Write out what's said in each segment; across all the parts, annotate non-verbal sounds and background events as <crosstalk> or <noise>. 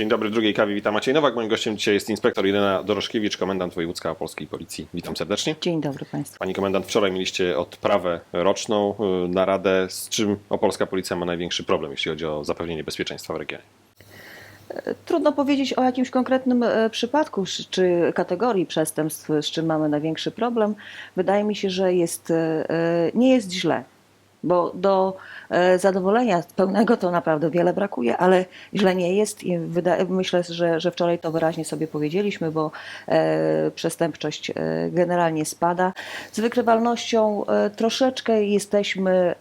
Dzień dobry, drugiej kawie witam Maciej Nowak. Moim gościem dzisiaj jest inspektor Irena Doroszkiewicz, komendant wojewódzka Polskiej Policji. Witam serdecznie. Dzień dobry Państwu. Pani komendant, wczoraj mieliście odprawę roczną y, naradę, z czym Opolska Policja ma największy problem, jeśli chodzi o zapewnienie bezpieczeństwa w regionie. Trudno powiedzieć o jakimś konkretnym e, przypadku czy- kategorii przestępstw, z czym mamy największy problem. Wydaje mi się, że jest, e, e, nie jest źle, bo do e, zadowolenia pełnego to naprawdę wiele brakuje, ale źle nie jest i myślę, że, że wczoraj to wyraźnie sobie powiedzieliśmy, bo e, przestępczość e, generalnie spada. Z wykrywalnością troszeczkę jesteśmy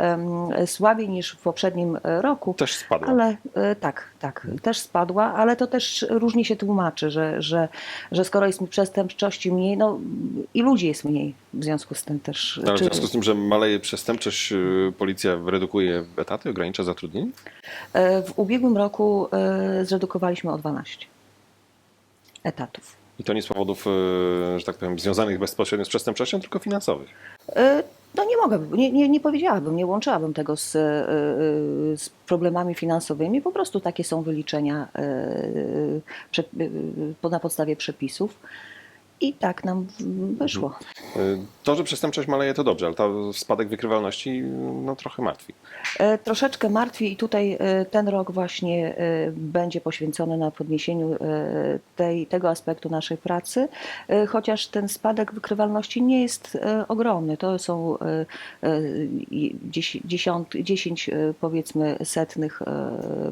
słabiej niż w poprzednim roku. Też spadła. Ale tak, tak, też spadła, ale to też różnie się tłumaczy, że, że, że skoro jest przestępczości mniej, no i ludzi jest mniej w związku z tym też. Ale w związku z tym, że maleje przestępczość, y, policja redukuje etaty, ogranicza zatrudnienie? e, W ubiegłym roku e, zredukowaliśmy o 12 etatów. I to nie z powodów, y, że tak powiem, związanych bezpośrednio z przestępczością, tylko finansowych. E, No nie mogę, nie, nie, nie powiedziałabym, nie łączyłabym tego z, z problemami finansowymi. Po prostu takie są wyliczenia na podstawie przepisów. I tak nam wyszło. Y, To, że przestępczość maleje, to dobrze, ale to spadek wykrywalności no, trochę martwi. E, Troszeczkę martwi i tutaj e, ten rok właśnie e, będzie poświęcony na podniesieniu tej, tego aspektu naszej pracy, chociaż ten spadek wykrywalności nie jest ogromny. To są e, e, i- dziesi- dziesiąt, 10 e, powiedzmy setnych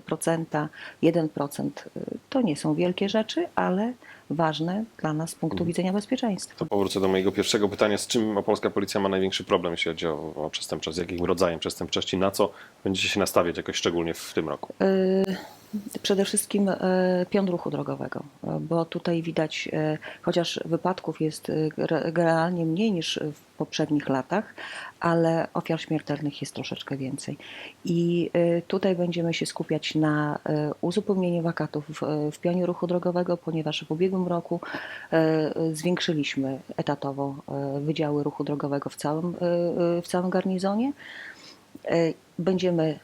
procenta, 1%. e, To nie są wielkie rzeczy, ale ważne dla nas z punktu widzenia bezpieczeństwa. To powrócę do mojego pierwszego pytania. Z czym Polska Policja ma największy problem, jeśli chodzi o, o przestępczość? Z jakim rodzajem przestępczości? Na co będziecie się nastawiać jakoś szczególnie w tym roku? Y, Przede wszystkim e, pion ruchu drogowego, e, bo tutaj widać, e, chociaż wypadków jest generalnie mniej niż w poprzednich latach, ale ofiar śmiertelnych jest troszeczkę więcej. I tutaj będziemy się skupiać na uzupełnieniu wakatów w, pionie ruchu drogowego, ponieważ w ubiegłym roku zwiększyliśmy etatowo wydziały ruchu drogowego w całym, w całym garnizonie. Będziemy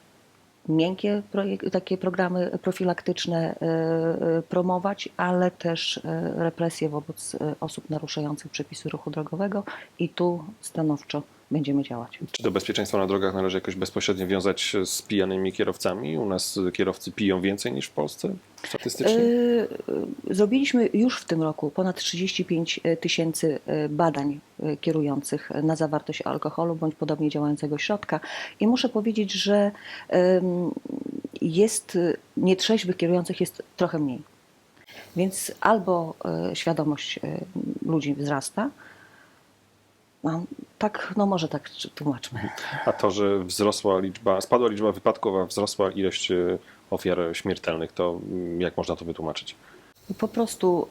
miękkie takie programy profilaktyczne e, e, promować, ale też e, represje wobec osób naruszających przepisy ruchu drogowego. I tu stanowczo będziemy działać. Czy to bezpieczeństwo na drogach należy jakoś bezpośrednio wiązać z pijanymi kierowcami? U nas kierowcy piją więcej niż w Polsce statystycznie? E, Zrobiliśmy już w tym roku ponad 35 tysięcy e, badań e, kierujących na zawartość alkoholu bądź podobnie działającego środka i muszę powiedzieć, że jest e, nietrzeźwych kierujących jest trochę mniej. Więc albo e, świadomość e, ludzi wzrasta, no, tak, no może tak tłumaczmy. A to, że wzrosła liczba, spadła liczba wypadków, a wzrosła ilość e, ofiar śmiertelnych, to mm, jak można to wytłumaczyć? Po prostu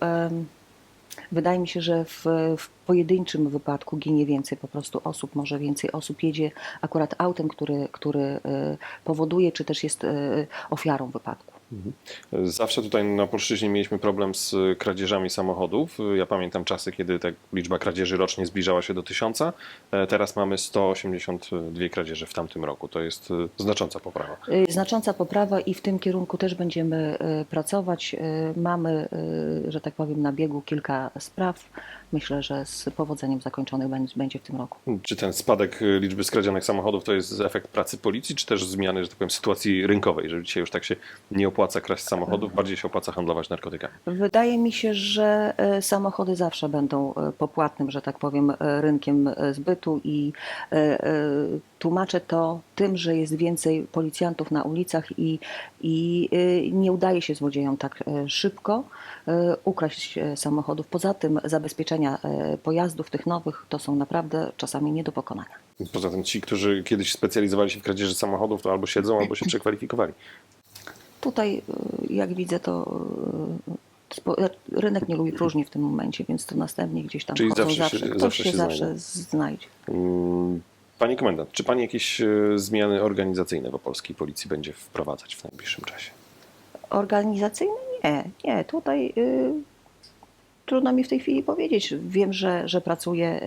wydaje mi się, że w, w pojedynczym wypadku ginie więcej po prostu osób, może więcej osób jedzie akurat autem, który, który e, powoduje, czy też jest e, ofiarą wypadku. Zawsze tutaj na polszczyźnie mieliśmy problem z kradzieżami samochodów. Ja pamiętam czasy, kiedy ta liczba kradzieży rocznie zbliżała się do tysiąca. E, Teraz mamy 182 kradzieże w tamtym roku. To jest e, znacząca poprawa. Y, Znacząca poprawa i w tym kierunku też będziemy pracować. Mamy, że tak powiem, na biegu kilka spraw. Myślę, że z powodzeniem zakończonych będzie- w tym roku. Czy ten spadek e, liczby skradzionych samochodów to jest efekt pracy policji, czy też zmiany, że tak powiem, sytuacji rynkowej, że dzisiaj już tak się nie opłaca kraść samochodów, bardziej się opłaca handlować narkotykami? Wydaje mi się, że e, samochody zawsze będą e, popłatnym, że tak powiem, e, rynkiem zbytu i tłumaczę to tym, że jest więcej policjantów na ulicach i, i nie udaje się złodziejom tak szybko ukraść samochodów. Poza tym zabezpieczenia pojazdów tych nowych to są naprawdę czasami nie do pokonania. Poza tym ci, którzy kiedyś specjalizowali się w kradzieży samochodów, to albo siedzą, albo się <clears throat> przekwalifikowali. Tutaj, e, jak widzę, to spo- rynek nie lubi próżni w tym momencie, więc to następnie gdzieś tam Czyli chodzą zawsze się- zawsze. Ktoś zawsze się się zawsze znajdzie. znajdzie. Mm, Pani komendant, czy pani jakieś e, zmiany organizacyjne w opolskiej policji będzie wprowadzać w najbliższym czasie? Organizacyjny? Nie, nie. Tutaj y, trudno mi w tej chwili powiedzieć. Wiem, że, że pracuje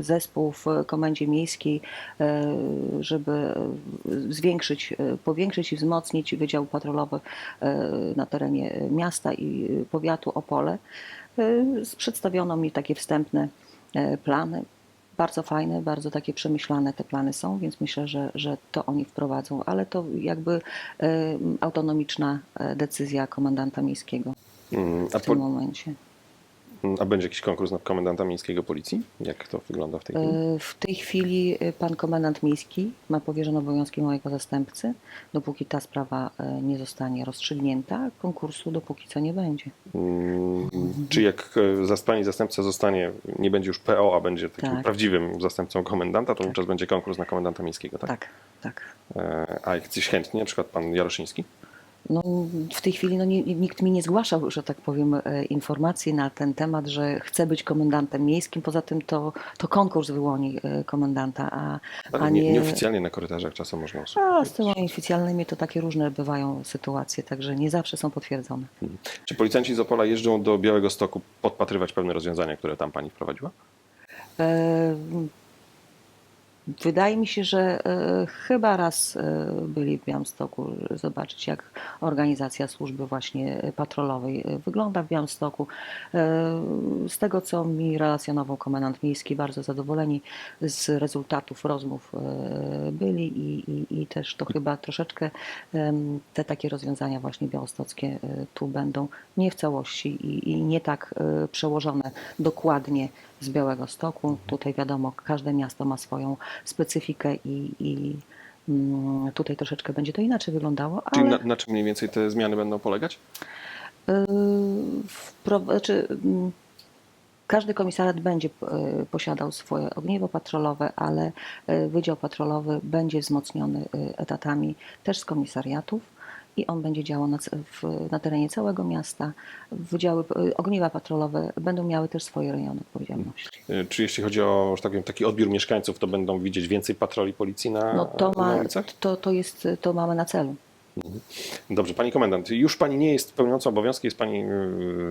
zespół w Komendzie Miejskiej, y, żeby zwiększyć, y, powiększyć i wzmocnić wydział patrolowy y, na terenie miasta i powiatu Opole. Przedstawiono mi takie wstępne plany. Bardzo fajne, bardzo takie przemyślane te plany są, więc myślę, że, że to oni wprowadzą, ale to jakby autonomiczna decyzja komendanta miejskiego Mm, A, w tym po, momencie. A będzie jakiś konkurs na komendanta miejskiego policji? Jak to wygląda w tej chwili? Y, W tej chwili y, pan komendant miejski ma powierzone obowiązki mojego zastępcy. Dopóki ta sprawa y, nie zostanie rozstrzygnięta, konkursu dopóki co nie będzie. Mm, Czy jak e, pani zastępca zostanie, nie będzie już PO, a będzie takim Tak. prawdziwym zastępcą komendanta, to wówczas będzie konkurs na komendanta miejskiego, tak? Tak, tak. E, A jak coś chętnie, na przykład pan Jaroszyński? No, w tej chwili no, nie, nikt mi nie zgłaszał, że tak powiem, e, informacji na ten temat, że chce być komendantem miejskim. Poza tym to, to konkurs wyłoni e, komendanta, a, Ale a nie, nie. nieoficjalnie na korytarzach czasem można usłyszeć. A z tymi oficjalnymi to takie różne bywają sytuacje, także nie zawsze są potwierdzone. Czy policjanci z Opola jeżdżą do Białego Stoku podpatrywać pewne rozwiązania, które tam pani wprowadziła? Wydaje mi się, że e, chyba raz e, byli w Białymstoku, zobaczyć jak organizacja służby właśnie patrolowej e, wygląda w Białymstoku. Z tego, co mi relacjonował komendant miejski, bardzo zadowoleni z rezultatów rozmów byli i, i, i też to chyba troszeczkę te takie rozwiązania właśnie białostockie tu będą nie w całości i, i nie tak przełożone dokładnie z Białego Stoku. Tutaj wiadomo, każde miasto ma swoją specyfikę i, i mm, tutaj troszeczkę będzie to inaczej wyglądało, Czyli ale na, na czym mniej więcej te zmiany będą polegać? yy, znaczy, mm, każdy komisariat będzie y, posiadał swoje ogniwo patrolowe, ale y, Wydział Patrolowy będzie wzmocniony y, etatami też z komisariatów i on będzie działał na, w, na terenie całego miasta. Wydziały, y, ogniwa patrolowe będą miały też swoje rejony odpowiedzialności. E, Czy jeśli chodzi o, tak powiem, taki odbiór mieszkańców, to będą widzieć więcej patroli policji na, No to, na ma, ulicach? to, to, jest, to mamy na celu. Dobrze, pani komendant, już pani nie jest pełniącą obowiązki, jest pani y,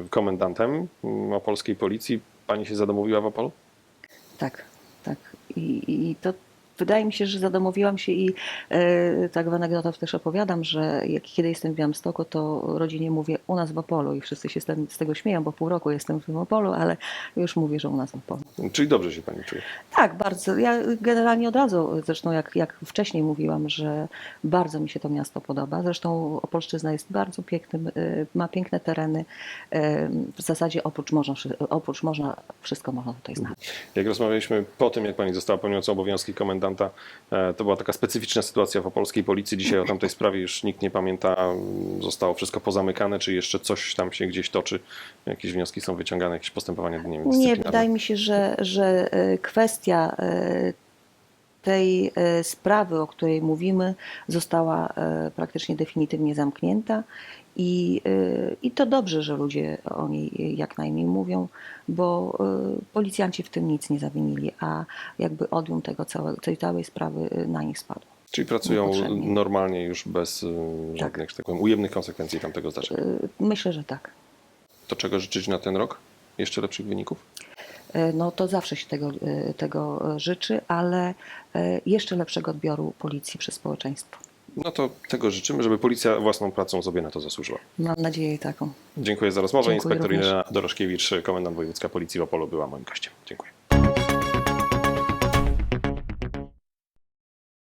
komendantem y, opolskiej policji. Pani się zadomowiła w Opolu? Tak, tak. I, i to wydaje mi się, że zadomowiłam się i e, tak w anegdotach też opowiadam, że jak, kiedy jestem w Białymstoku, to rodzinie mówię u nas w Opolu i wszyscy się z, tym, z tego śmieją, bo pół roku jestem w tym Opolu, ale już mówię, że u nas w Opolu. Czyli dobrze się pani czuje. Tak, bardzo. Ja generalnie od razu, zresztą jak, jak wcześniej mówiłam, że bardzo mi się to miasto podoba. Zresztą Opolszczyzna jest bardzo pięknym, y, ma piękne tereny. Y, W zasadzie oprócz morza, oprócz morza wszystko można tutaj znaleźć. Jak rozmawialiśmy po tym, jak pani została pełniącą obowiązki komendanta, e, to była taka specyficzna sytuacja w opolskiej policji. Dzisiaj o tamtej sprawie już nikt nie pamięta. Zostało wszystko pozamykane, czy jeszcze coś tam się gdzieś toczy? Jakieś wnioski są wyciągane, jakieś postępowania nie wiem, Nie, wydaje mi się, że, że y, kwestia y, tej y, sprawy, o której mówimy, została y, praktycznie definitywnie zamknięta. I, y, I to dobrze, że ludzie o niej jak najmniej mówią, bo policjanci w tym nic nie zawinili, a jakby odium tego całe, tej całej sprawy na nich spadł. Czyli pracują normalnie już bez Tak. żadnych, że tak powiem, ujemnych konsekwencji tamtego zdarzenia. Myślę, że tak. To czego życzyć na ten rok? Jeszcze lepszych wyników? Y, No to zawsze się tego, y, tego życzy, ale jeszcze lepszego odbioru policji przez społeczeństwo. No to tego życzymy, żeby policja własną pracą sobie na to zasłużyła. Mam nadzieję taką. Dziękuję za rozmowę. Dziękuję Inspektor również. Doroszkiewicz, komendant wojewódzka policji w Opolu była moim gościem. Dziękuję.